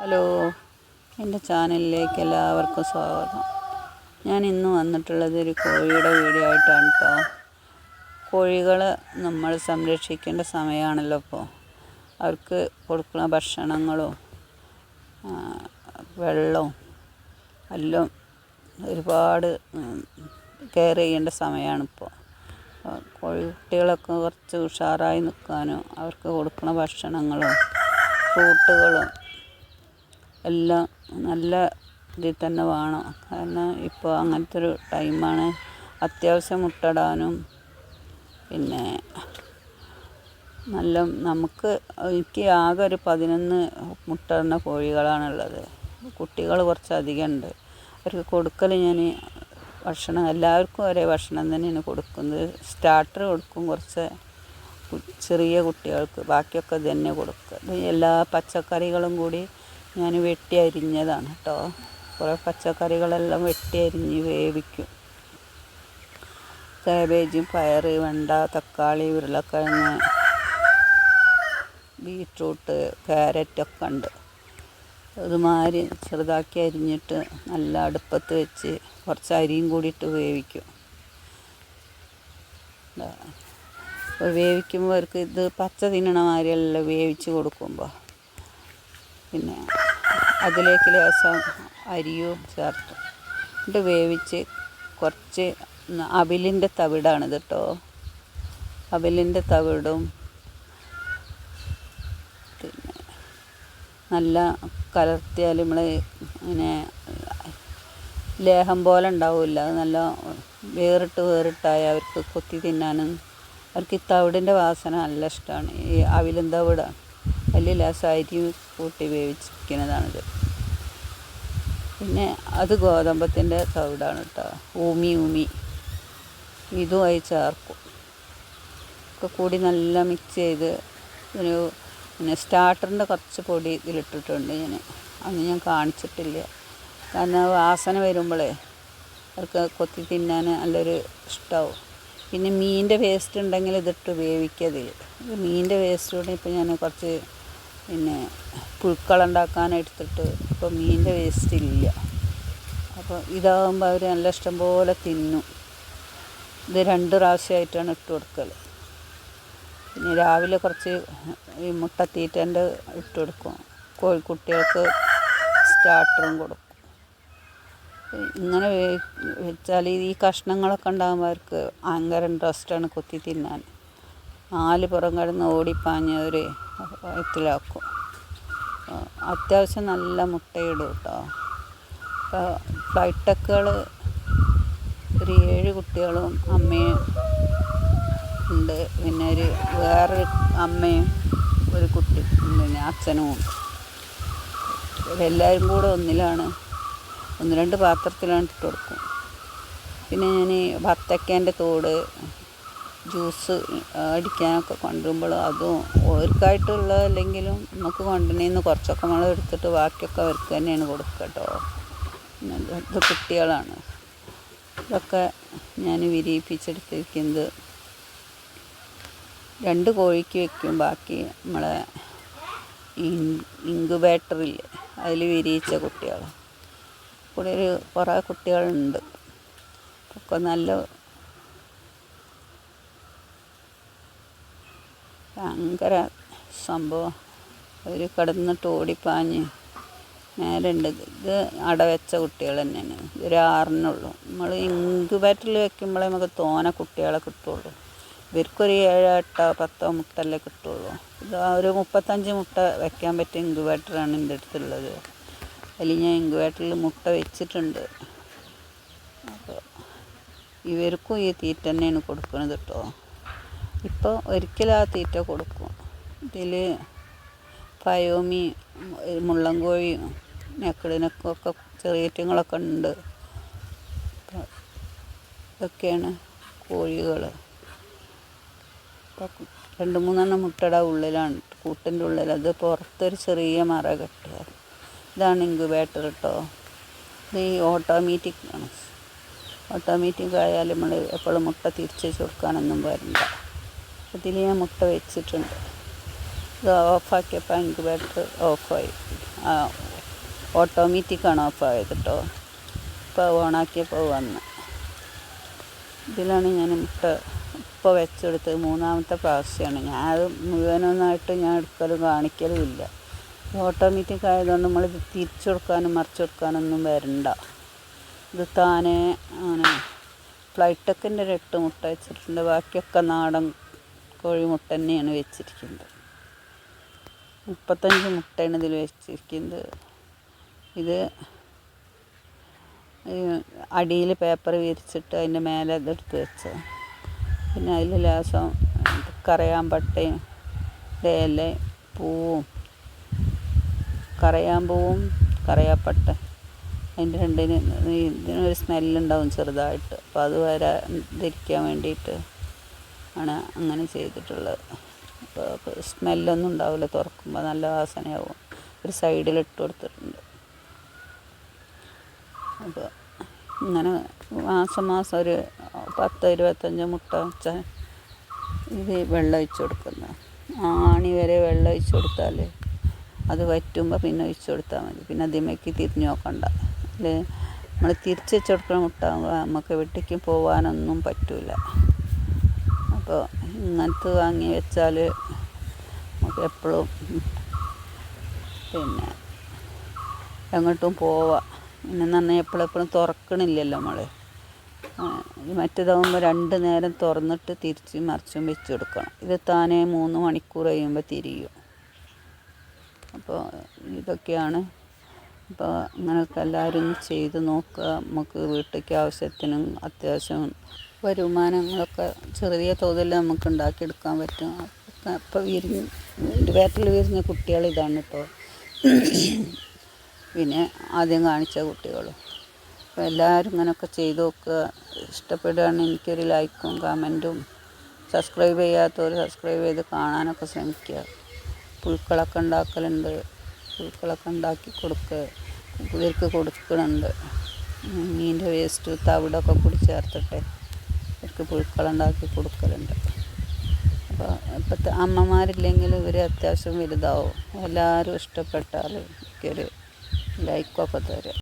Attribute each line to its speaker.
Speaker 1: Hello എന്റെ ചാനലിലേക്ക് എല്ലാവർക്കും സ്വാഗതം. ഞാൻ ഇന്ന് വന്നിട്ടുള്ളത് ഒരു കോഴിയുടെ വീഡിയോ ആയിട്ടാണ് കേട്ടോ കോഴികൾ നമ്മൾ സംരക്ഷിക്കേണ്ട സമയമാണല്ലോ ഇപ്പോൾ അവർക്ക് കൊടുക്കുന്ന ഭക്ഷണങ്ങളും വെള്ളവും എല്ലാം ഒരുപാട് കെയർ ചെയ്യേണ്ട സമയമാണിപ്പോൾ കോഴിക്കുട്ടികളൊക്കെ കുറച്ച് ഉഷാറായി നിൽക്കാനും അവർക്ക് കൊടുക്കുന്ന ഭക്ഷണങ്ങളും ഫ്രൂട്ടുകളും എല്ലാം നല്ല ഇതിൽ തന്നെ വേണം. കാരണം ഇപ്പോൾ അങ്ങനത്തെ ഒരു ടൈമാണ് അത്യാവശ്യം മുട്ടടാനും പിന്നെ നല്ല നമുക്ക് എനിക്ക് ആകെ ഒരു പതിനൊന്ന് മുട്ടയിടുന്ന കോഴികളാണുള്ളത്. കുട്ടികൾ കുറച്ച് അധികം ഉണ്ട്. അവർക്ക് കൊടുക്കൽ ഞാൻ ഭക്ഷണം എല്ലാവർക്കും ഒരേ ഭക്ഷണം തന്നെയാണ് കൊടുക്കുന്നത്. സ്റ്റാർട്ടർ കൊടുക്കും കുറച്ച് ചെറിയ കുട്ടികൾക്ക്. ബാക്കിയൊക്കെ ഇത് തന്നെ കൊടുക്കുക. എല്ലാ പച്ചക്കറികളും കൂടി ഞാൻ വെട്ടി അരിഞ്ഞതാണ് കേട്ടോ. കുറേ പച്ചക്കറികളെല്ലാം വെട്ടി അരിഞ്ഞ് വേവിക്കും. കാബേജും പയർ വെണ്ട തക്കാളി ഉരുളക്കിഴങ്ങ് ബീട്രൂട്ട് ക്യാരറ്റൊക്കെ ഉണ്ട്. അതുമാതിരി ചെറുതാക്കി അരിഞ്ഞിട്ട് നല്ല അടുപ്പത്ത് വെച്ച് കുറച്ച് അരിയും കൂടിയിട്ട് വേവിക്കും. വേവിക്കുമ്പോൾ അവർക്ക് ഇത് പച്ച തിന്നണ മാതിരിയല്ല വേവിച്ച് കൊടുക്കുമ്പോൾ. പിന്നെ അതിലേക്ക് ലേശം അരിയും ചേർത്ത്. എന്നിട്ട് വേവിച്ച് കുറച്ച് അവിലിന്റെ തവിടാണിത് കേട്ടോ അവിലിന്റെ തവിടും. പിന്നെ നല്ല കലർത്തിയാൽ നമ്മൾ ഇങ്ങനെ ലേഹം പോലെ ഉണ്ടാവില്ല. അത് നല്ല വേറിട്ട് വേറിട്ടായ അവർക്ക് കൊത്തി തിന്നാനും അവർക്ക് ഈ തവിടിന്റെ വാസന നല്ല ഇഷ്ടമാണ്. ഈ അവിലും തവിടാണ്. വലിയ അരി കൂട്ടി വേവിച്ചിരിക്കുന്നതാണിത്. പിന്നെ അത് ഗോതമ്പത്തിന്റെ തവിടാണ് കേട്ടോ ഊമി ഊമി. ഇതുമായി ചേർക്കും. ഒക്കെ കൂടി നല്ല മിക്സ് ചെയ്ത് ഒരു പിന്നെ സ്റ്റാർട്ടറിന്റെ കുറച്ച് പൊടി ഇതിലിട്ടിട്ടുണ്ട് ഞാൻ. അന്ന് ഞാൻ കാണിച്ചിട്ടില്ല. കാരണം വാസന വരുമ്പോഴേ അവർക്ക് കൊത്തി തിന്നാൻ നല്ലൊരു ഇഷ്ടമാവും പിന്നെ മീനിന്റെ വേസ്റ്റ് ഉണ്ടെങ്കിൽ ഇതിട്ട് വേവിക്കതിൽ മീനിന്റെ വേസ്റ്റ് കൂടി ഇപ്പോൾ ഞാൻ കുറച്ച് പിന്നെ പുഴുക്കളുണ്ടാക്കാനെടുത്തിട്ട് ഇപ്പോൾ മീനിന്റെ വേസ്റ്റ് ഇല്ല. അപ്പോൾ ഇതാകുമ്പോൾ അവർ നല്ല ഇഷ്ടം പോലെ തിന്നും. ഇത് രണ്ട് പ്രാവശ്യമായിട്ടാണ് ഇട്ട് കൊടുക്കൽ പിന്നെ രാവിലെ കുറച്ച് ഈ മുട്ടത്തീറ്റന്റെ ഇട്ട് കൊടുക്കും. കോഴിക്കുട്ടികൾക്ക് സ്റ്റാർട്ടറും കൊടുക്കും. ഇങ്ങനെ വെച്ചാൽ ഈ കഷ്ണങ്ങളൊക്കെ ഉണ്ടാകുമ്പോൾ അവർക്ക് ഭയങ്കര ഇൻട്രസ്റ്റാണ് കൊത്തി തിന്നാൻ. നാല് പുറം കിടന്ന് ഓടിപ്പാഞ്ഞ് അവർ വയറ്റിലാക്കും. അത്യാവശ്യം നല്ല മുട്ടയിടും കേട്ടോ. ഫ്ലൈറ്റക്കുകൾ ഒരു ഏഴ് കുട്ടികളും അമ്മയും ഉണ്ട്. പിന്നെ ഒരു വേറൊരു അമ്മയും ഒരു കുട്ടി പിന്നെ അച്ഛനും ഉണ്ട്. എല്ലാവരും കൂടെ ഒന്നിലാണ്. ഒന്ന് രണ്ട് പാത്രത്തിലാണ് ഇട്ട് കൊടുക്കും. പിന്നെ ഞാൻ വത്തക്കേന്റെ തോട് ജ്യൂസ് അടിക്കാനൊക്കെ കൊണ്ടുവരുമ്പോൾ അതും ഓർക്കായിട്ടുള്ള അല്ലെങ്കിലും നമുക്ക് കൊണ്ടുവരുന്നതിന് കുറച്ചൊക്കെ നമ്മൾ എടുത്തിട്ട് ബാക്കിയൊക്കെ അവർക്ക് തന്നെയാണ് കൊടുക്കുക കേട്ടോ. ഇത് കുട്ടികളാണ്. ഇതൊക്കെ ഞാൻ വിരിയിപ്പിച്ചെടുത്തിരിക്കുന്നത്. രണ്ട് കോഴിക്ക് വെക്കും ബാക്കി നമ്മളെ ഇൻക്യുബേറ്ററിൽ അതിൽ വിരിയിച്ച കുട്ടികൾ കൂടെ ഒരു കുറേ കുട്ടികളുണ്ട്. ഒക്കെ നല്ല ഭയങ്കര സംഭവം. അവർ കിടന്നിട്ട് ഓടിപ്പാഞ്ഞ് നേരെ ഉണ്ട് ഇത് അടവെച്ച കുട്ടികൾ തന്നെയാണ്. ഒരു ആറിനുള്ളൂ നമ്മൾ ഇൻക്യുബേറ്ററിൽ വെക്കുമ്പോഴേ നമുക്ക് തോനെ കുട്ടികളെ കിട്ടുള്ളൂ. ഇവർക്കൊരു ഏഴോ എട്ടോ പത്തോ മുട്ടല്ലേ കിട്ടുള്ളൂ. ഇത് ഒരു മുപ്പത്തഞ്ച് മുട്ട വെക്കാൻ പറ്റിയ ഇൻക്യുബേറ്ററാണ് എന്റെ അടുത്തുള്ളത്. അതിൽ ഞാൻ ഇൻക്യുബേറ്ററിൽ മുട്ട വെച്ചിട്ടുണ്ട്. അപ്പോൾ ഇവർക്കും ഈ തീറ്റ തന്നെയാണ് കൊടുക്കുന്നത് കേട്ടോ ഇപ്പോൾ ഒരിക്കലും ആ തീറ്റ കൊടുക്കും. ഇതിൽ പയോമി മുള്ളൻകോഴിയും ഞെക്കിടിനൊക്കെ ചെറിയറ്റങ്ങളൊക്കെ ഉണ്ട്. ഇതൊക്കെയാണ് കോഴികൾ ഇപ്പോൾ രണ്ട് മൂന്നെണ്ണം മുട്ടയുടെ ഉള്ളിലാണ് കൂട്ടിന്റെ ഉള്ളിൽ അത് പുറത്തൊരു ചെറിയ മറ കെട്ടുക. ഇതാണ് ഇൻക്യുബേറ്റർ കേട്ടോ ഇത് ഈ ഓട്ടോമാറ്റിക് ആണ്. ഓട്ടോമാറ്റിക് ആയാലും നമ്മൾ എപ്പോഴും മുട്ട തിരിച്ച് വെച്ച് കൊടുക്കാനൊന്നും വരണ്ട. ഇതിൽ ഞാൻ മുട്ട വെച്ചിട്ടുണ്ട്. ഇത് ഓഫാക്കിയപ്പോൾ ഇൻക്യുബേറ്റർ ഓഫായി. ഓട്ടോമാറ്റിക്കാണ് ഓഫായത് കേട്ടോ ഇപ്പോൾ ഓണാക്കിയപ്പോൾ വന്ന്. ഇതിലാണ് ഞാൻ മുട്ട ഇപ്പോൾ വെച്ചെടുത്തത്. മൂന്നാമത്തെ പ്രാവശ്യമാണ് ഞാൻ അത് മുഴുവനൊന്നായിട്ട് ഞാൻ എടുക്കലും കാണിക്കലും ഇല്ല. ഓട്ടോമാറ്റിക് ആയതുകൊണ്ട് നമ്മൾ ഇത് തിരിച്ചു കൊടുക്കാനും മറിച്ചു കൊടുക്കാനൊന്നും വരണ്ട. ഇത് താനേ അങ്ങനെ ഫ്ലൈറ്റൊക്കിന്റെ ഒരു എട്ട് മുട്ട വെച്ചിട്ടുണ്ട്. ബാക്കിയൊക്കെ നാടൻ കോഴിമുട്ട തന്നെയാണ് വെച്ചിരിക്കുന്നത്. മുപ്പത്തഞ്ച് മുട്ടയാണ് ഇതിൽ വെച്ചിരിക്കുന്നത്. ഇത് അടിയിൽ പേപ്പർ വിരിച്ചിട്ട് അതിന്റെ മേലെ ഇതെടുത്ത് വെച്ച് പിന്നെ അതിൽ ലാസം കറയാൻ പട്ടയും ഇല പൂവും കറയാൻ പൂവും കറയാപ്പട്ട. അതിന്റെ രണ്ടിന് ഇതിനൊരു സ്മെല്ലുണ്ടാവും ചെറുതായിട്ട്. അപ്പോൾ അത് വരാതിരിക്കാൻ വേണ്ടിയിട്ട് ആണ് അങ്ങനെ ചെയ്തിട്ടുള്ളത്. അപ്പോൾ സ്മെല്ലൊന്നും ഉണ്ടാവില്ല. തുറക്കുമ്പോൾ നല്ല വാസനയാവും. ഒരു സൈഡിൽ ഇട്ട് കൊടുത്തിട്ടുണ്ട്. അപ്പോൾ ഇങ്ങനെ മാസം മാസം ഒരു പത്ത് ഇരുപത്തഞ്ച് മുട്ട വെച്ച ഇത് വെള്ളം ഒഴിച്ച് കൊടുക്കുന്നത് ആണി വരെ വെള്ളം ഒഴിച്ച് കൊടുത്താൽ അത് വറ്റുമ്പോൾ പിന്നെ ഒഴിച്ച് കൊടുത്താൽ മതി. പിന്നെ അതിമേക്ക് തിരിഞ്ഞ് നോക്കണ്ട. അല്ലേ? നമ്മൾ തിരിച്ചു വെച്ച് കൊടുക്കുന്ന മുട്ട നമുക്ക് വെട്ടിക്ക് പോകാനൊന്നും പറ്റില്ല അപ്പോൾ ഇങ്ങനത്തെ വാങ്ങി വെച്ചാൽ നമുക്ക് എപ്പോഴും പിന്നെ എങ്ങോട്ടും പോവാം. പിന്നെ പറഞ്ഞാൽ എപ്പോഴെപ്പോഴും തുറക്കണില്ലല്ലോ നമ്മൾ മറ്റേതാകുമ്പോൾ രണ്ട് നേരം തുറന്നിട്ട് തിരിച്ച് മറിച്ചും വെച്ച് കൊടുക്കണം. ഇത് താനേ മൂന്ന് മണിക്കൂർ കഴിയുമ്പോൾ തിരിയും. അപ്പോൾ ഇതൊക്കെയാണ് അപ്പോൾ അങ്ങനെയൊക്കെ എല്ലാവരും ചെയ്ത് നോക്കുക. നമുക്ക് വീട്ടിലേക്ക് ആവശ്യത്തിനും അത്യാവശ്യം വരുമാനങ്ങളൊക്കെ ചെറിയ തോതിൽ നമുക്ക് ഉണ്ടാക്കിയെടുക്കാൻ പറ്റും. അപ്പോൾ വിരിഞ്ഞ് വയറ്റിൽ വിരിഞ്ഞ കുട്ടികൾ ഇതാണ് കേട്ടോ. പിന്നെ ആദ്യം കാണിച്ച കുട്ടികളും അപ്പോൾ എല്ലാവരും ഇങ്ങനെയൊക്കെ ചെയ്ത് നോക്കുക. ഇഷ്ടപ്പെടുകയാണെങ്കിൽ എനിക്കൊരു ലൈക്കും കമന്റും സബ്സ്ക്രൈബ് ചെയ്യാത്തവർ സബ്സ്ക്രൈബ് ചെയ്ത് കാണാനൊക്കെ ശ്രമിക്കുക. പുഴുക്കളൊക്കെ ഉണ്ടാക്കലുണ്ട്. പുഴുക്കളൊക്കെ ഉണ്ടാക്കി കൊടുക്കുക ഇവർക്ക് കൊടുക്കുന്നുണ്ട്. മീനിന്റെ വേസ്റ്റ് തവിടൊക്കെ കൂടി ചേർത്തിട്ട് ഇവർക്ക് പുഴുക്കളുണ്ടാക്കി കൊടുക്കലുണ്ട്. അപ്പോൾ ഇപ്പോഴത്തെ അമ്മമാരില്ലെങ്കിൽ ഇവർ അത്യാവശ്യം വലുതാവും. എല്ലാവരും ഇഷ്ടപ്പെട്ടാൽ എനിക്കൊരു ലൈക്കൊക്കെ തരും.